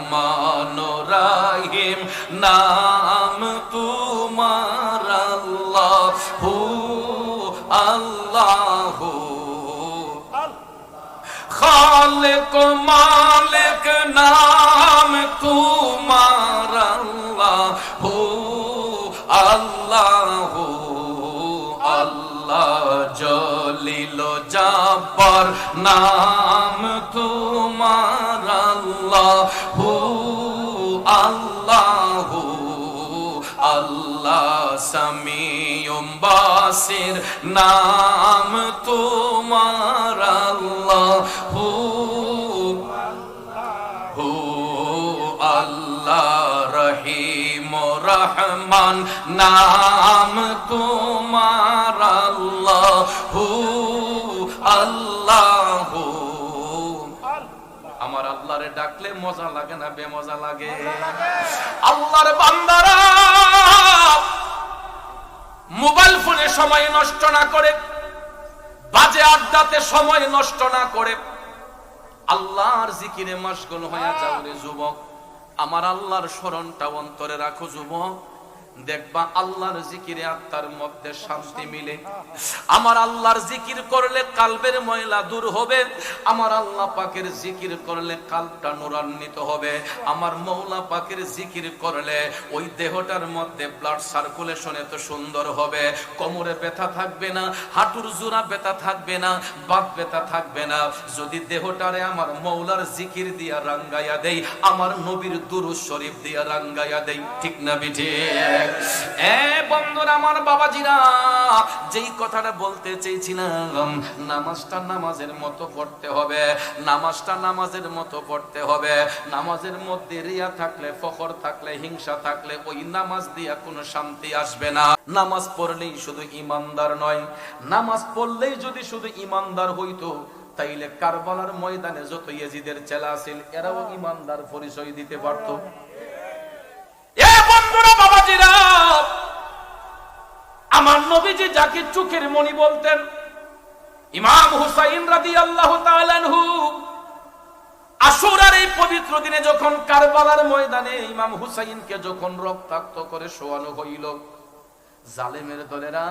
রহমান রাহিম নাম তোমার আল্লাহ হু আল্লাহ খালিক মালিক নাম তোমার আল্লাহ হু আল্লাহ আল্লাহ জলিল জাব্বার নাম হু আল্লাহ আল্লাহ সামিউম বাসির নাম তোমার আল্লাহ হু হু আল্লাহ রহিম রহমান, নাম তোমার আল্লাহ। হু ডাকলে মজা লাগে না বেমজা লাগে। আল্লাহর বান্দারা মোবাইল ফোনে সময় নষ্ট না করে বাজে আড্ডাতে সময় নষ্ট না করে। আল্লাহর জিকিরে মাসগুল হয়ে যাও রে যুবক। আমার আল্লাহর স্মরণটা অন্তরে রাখো যুবক। দেখবা আল্লাহর জিকিরে আত্মার মধ্যে শান্তি মিলে। আমার আল্লাহর জিকির করলে কালবের ময়লা দূর হবে। আমার আল্লাহ পাকের জিকির করলে কালটা নুরান্বিত হবে। আমার মৌলা পাকের জিকির করলে ওই দেহটার মধ্যে ব্লাড সার্কুলেশন এত সুন্দর হবে। কোমরে ব্যথা থাকবে না, হাঁটুর জোড়া ব্যথা থাকবে না, বাত ব্যথা থাকবে না। যদি দেহটারে আমার মৌলার জিকির দিয়া রাঙ্গাইয়া দেই, আমার নবীর দুরুজ শরীফ দিয়া রাঙ্গাইয়া দেই। ঠিক না বিঠে বন্ধুরা, আমার বাবাজিরা, যেই কথাটা বলতে চেয়েছিলাম, নামাজটা নামাজের মতো পড়তে হবে, নামাজটা নামাজের মতো পড়তে হবে। নামাজের মধ্যে রিয়া থাকলে, ফখর থাকলে, হিংসা থাকলে, ওই নামাজ দিয়া কোনো শান্তি আসবে না। নামাজ পড়লেই শুধু ইমানদার নয়। নামাজ পড়লেই যদি শুধু ইমানদার হইতো, তাইলে কারবালার ময়দানে যত ইয়েজিদের চেলা আছিল, এরাও ইমানদার পরিচয় দিতে পারতো। নবীজি যাকে চোখের মণি বলতেন, ইমাম হুসাইন রাদি আল্লাহ আশুরার এই পবিত্র দিনে যখন কারবালার ময়দানে ইমাম হুসাইনকে যখন রক্তাক্ত করে শোয়ানো হইল, জালেমের দলেরা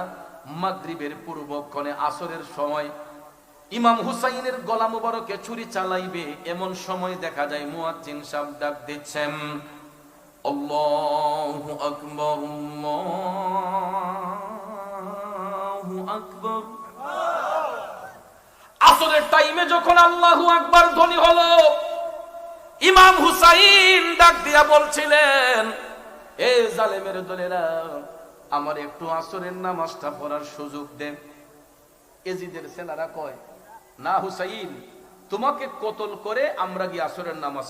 মাগরিবের পূর্বক্ষণে আসরের সময় ইমাম হুসাইনের গলা মুবারকে ছুরি চালাইবে, এমন সময় দেখা যায় মুয়াজ্জিন সাহেব ডাক দিচ্ছেন, আল্লাহু আকবার, আল্লাহু টাইমে যখন আল্লাহু আকবার ধ্বনি হলো, ইমাম হুসাইন ডাক দিয়া বলছিলেন, এ জালেমের দলেরা, আমার একটু আসরের নামাজটা পড়ার সুযোগ দেন। এজিদের ছেলেরা কয়, না হুসাইন, তোমাকে কতল করে আমরা গিয়ে আসরের নামাজ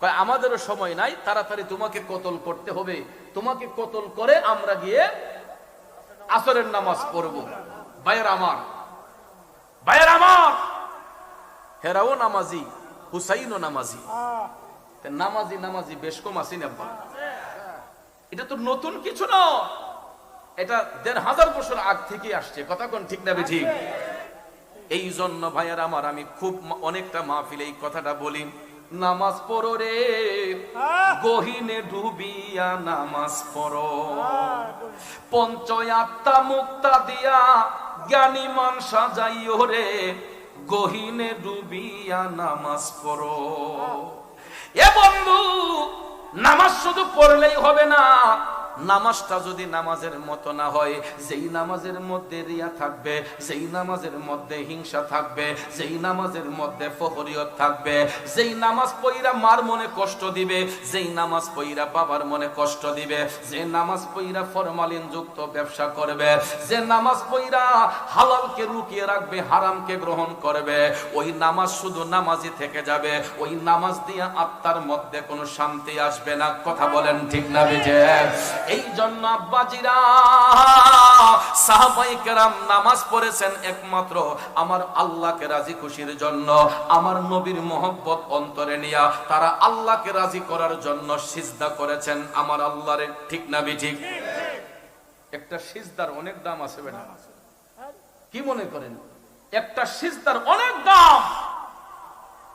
কয়, আমাদেরও সময় নাই, তাড়াতাড়ি তোমাকে কতল করতে হবে। তোমাকে কতল করে আমরা গিয়ে আসরের নামাজ পড়ব। ভাইয়ের আমার ভাইয়ের আমার হেরাও নামাজি, হুসাইনও নামাজি। নামাজি নামাজি বেশ কম না এটা তো নতুন কিছু না। এটা দেড় হাজার বছর আগ থেকে আসছে। কথা কোন ঠিক ঠিক এই জন্য ভাইয়ার আমার, আমি খুব অনেকটা মাহফিলে এই কথাটা বলি। নামাজ পড়ো রে, গহিনে ডুবিয়া নামাজ পড়ো। পঞ্চয়াত্মা মুক্তা দিয়া জ্ঞানী মান সাজাইও রে গহিনে ডুবিয়া নামাজ পড়ো। এ বন্ধু, নামাজ শুধু পড়লেই হবে না নামাজটা যদি নামাজের মতো না হয়, যেই নামাজের মধ্যে রিয়া থাকবে, যেই নামাজের মধ্যে হিংসা থাকবে, যেই নামাজের মধ্যে ফহরিয়ত থাকবে, যেই নামাজ পইরা মার মনে কষ্ট দিবে, যেই নামাজ পইরা বাবার মনে কষ্ট দিবে, যে নামাজ পইরা ফরমালিন যুক্ত ব্যবসা করবে, যে নামাজ পইরা হালালকে লুকিয়ে রাখবে, হারামকে গ্রহণ করবে, ওই নামাজ শুধু নামাজি থেকে যাবে, ওই নামাজ দিয়ে আত্মার মধ্যে কোনো শান্তি আসবে না। কথা বলেন ঠিক না বেজে এই জন্য আব্বাজিরা সাহাবাই কেরাম নামাজ পড়েছেন একমাত্র আমার আল্লাহকে রাজি খুশির জন্য, আমার নবীর মোহব্বত অন্তরে নিয়া তারা আল্লাহকে রাজি করার জন্য সিজদা করেছেন আমার আল্লাহরে। ঠিক না ঠিক? একটা সিজদার অনেক দাম আছে বেটা। কি মনে করেন? একটা সিজদার অনেক দাম।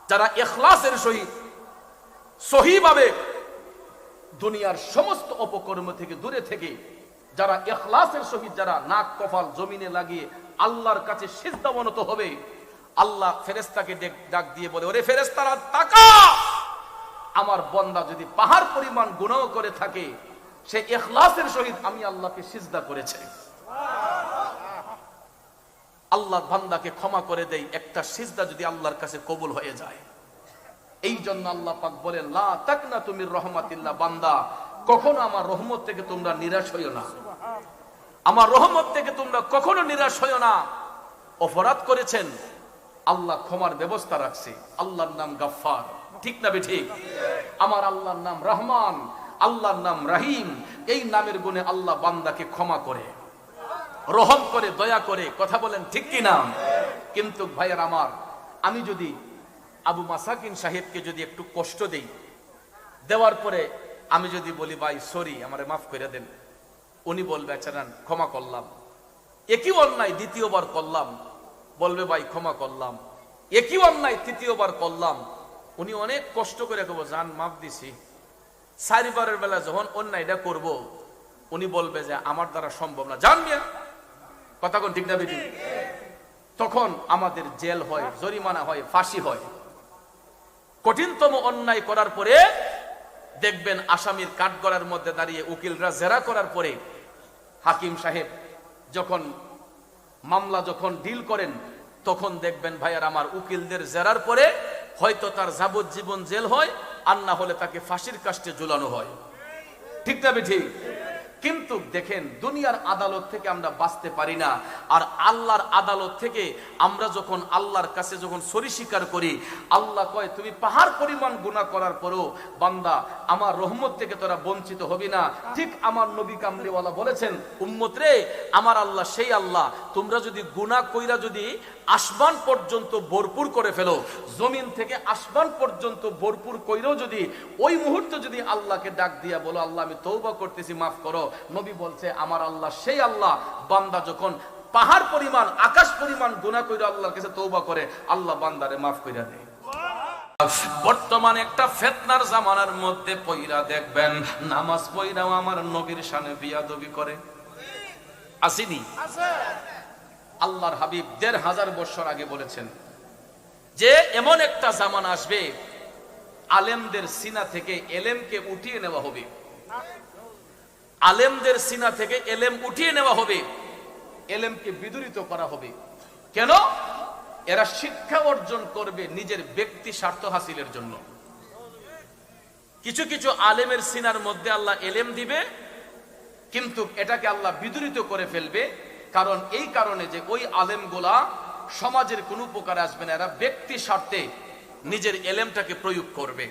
যারা এখলাসের সহিত সহিভাবে দুনিয়ার সমস্ত অপকর্ম থেকে দূরে থেকে যারা এখলাসের সহিত যারা নাক কপাল জমিনে লাগিয়ে আল্লাহর কাছে সিজদাবনত হবে, আল্লাহ ফেরেস্তাকে ডাক দিয়ে বলে, ওরে ফেরেস্তারা তাকা! আমার বন্দা যদি পাহাড় পরিমাণ গুণাও করে থাকে, সে এখলাসের সহিত আমি আল্লাহকে সিজদা করেছে। আল্লাহ বান্দাকে ক্ষমা করে দেয়, একটা সিজদা যদি আল্লাহর কাছে কবুল হয়ে যায়। এই জন্য আল্লাহ পাক বলেন, লা তাকনা তুমি রহমাতিল্লাহ, বান্দা, কখনো আমার রহমত থেকে তোমরা নিরাশ হইও না। আমার রহমত থেকে তোমরা কখনো নিরাশ হইও না। অপরাধ করেছেন, আল্লাহ ক্ষমার ব্যবস্থা রাখছে। আল্লাহর নাম গাফফার। ঠিক না ঠিক আমার আল্লাহর নাম রহমান, আল্লাহর নাম রাহিম। এই নামের গুণে আল্লাহ বান্দাকে ক্ষমা করে, রহম করে, দয়া করে কথা বলেন ঠিক কি না কিন্তু ভাইয়ের আমার, আমি যদি আবু মাসাকিন সাহেবকে যদি একটু কষ্ট দেই দেওয়ার পরে আমি যদি বলি ভাই সরি আমারে মাফ করে দেন। উনি বলবে আচ্ছা ক্ষমা করলাম। একই অন্যায় দ্বিতীয়বার করলাম। বলবে ভাই ক্ষমা করলাম। একই অন্যায় তৃতীয়বার করলাম। উনি অনেক কষ্ট করে কব জান মাফ দিছি। চারিবারের বেলা যখন অন্যায়টা করব উনি বলবে যে আমার দ্বারা সম্ভব না। জান মিয়া? কথা কোন ঠিক না বেটি? তখন আমাদের জেল হয় জরিমানা হয় ফাঁসি হয়। কঠিনতম অন্যায় করার পরে দেখবেন আসামির কাঠগড়ার মধ্যে দাঁড়িয়ে উকিলরা জেরা করার পরে হাকিম সাহেব যখন মামলা যখন ডিল করেন, তখন দেখবেন, ভাইয়ার, আমার উকিলদের জেরার পরে হয়তো তার যাবজ্জীবন জেল হয়, আর না হলে তাকে ফাঁসির কাস্টে ঝুলানো হয়। ঠিক না ঠিক কিন্তু দেখেন, দুনিয়ার আদালত থেকে আমরা বাঁচতে পারি না। আর আল্লাহর আদালত থেকে আমরা যখন আল্লাহর কাছে যখন সরি স্বীকার করি, আল্লাহ কয়, তুমি পাহাড় পরিমাণ গুণা করার পরেও বান্দা, আমার রহমত থেকে তোরা বঞ্চিত হবি না। ঠিক আমার নবী কামলিওয়ালা বলেছেন, উম্মত রে, আমার আল্লাহ সেই আল্লাহ। তোমরা যদি গুণা কইরা যদি আসমান পর্যন্ত ভরপুর করে ফেলো। জমিন থেকে আসমান পর্যন্ত ভরপুর কইরেও যদি, ওই মুহূর্তে যদি আল্লাহকে ডাক দিয়া বলো, আল্লাহ, আমি তৌবা করতেছি, মাফ করো। নবী বলছে, আমার আল্লাহ, সেই আল্লাহ, বান্দা যখন পাহাড় পরিমাণ, আকাশ পরিমাণ গুণা কইরা, আল্লাহর কাছে তৌবা করে, আল্লাহ বান্দারে মাফ কইরা দেয়। বর্তমানে একটা ফেতনার জামানার মধ্যে পইরা দেখবেন, নামাজ পইরাও আমার নবীর সানে বিয়াদবি করে। আসিনি? আল্লাহর হাবিব দেড় হাজার বছর আগে বলেছেন যে এমন একটা জামান আসবে, আলেমদের সিনা থেকে এলেমকে উঠিয়ে নেওয়া হবে। আলেমদের সিনা থেকে এলেম উঠিয়ে নেওয়া হবে, এলেমকে বিদুরিত করা হবে। কেন? এরা শিক্ষা অর্জন করবে নিজের ব্যক্তি স্বার্থ হাসিলের জন্য। কিছু কিছু আলেমের সিনার মধ্যে আল্লাহ এলেম দিবে, কিন্তু এটাকে আল্লাহ বিদুরিত করে ফেলবে। কারণ এই কারণে যে ওই আলেমগুলা সমাজের কোনো উপকার আসবে না, এরা ব্যক্তি স্বার্থে নিজের এলেমটাকে প্রয়োগ করবে।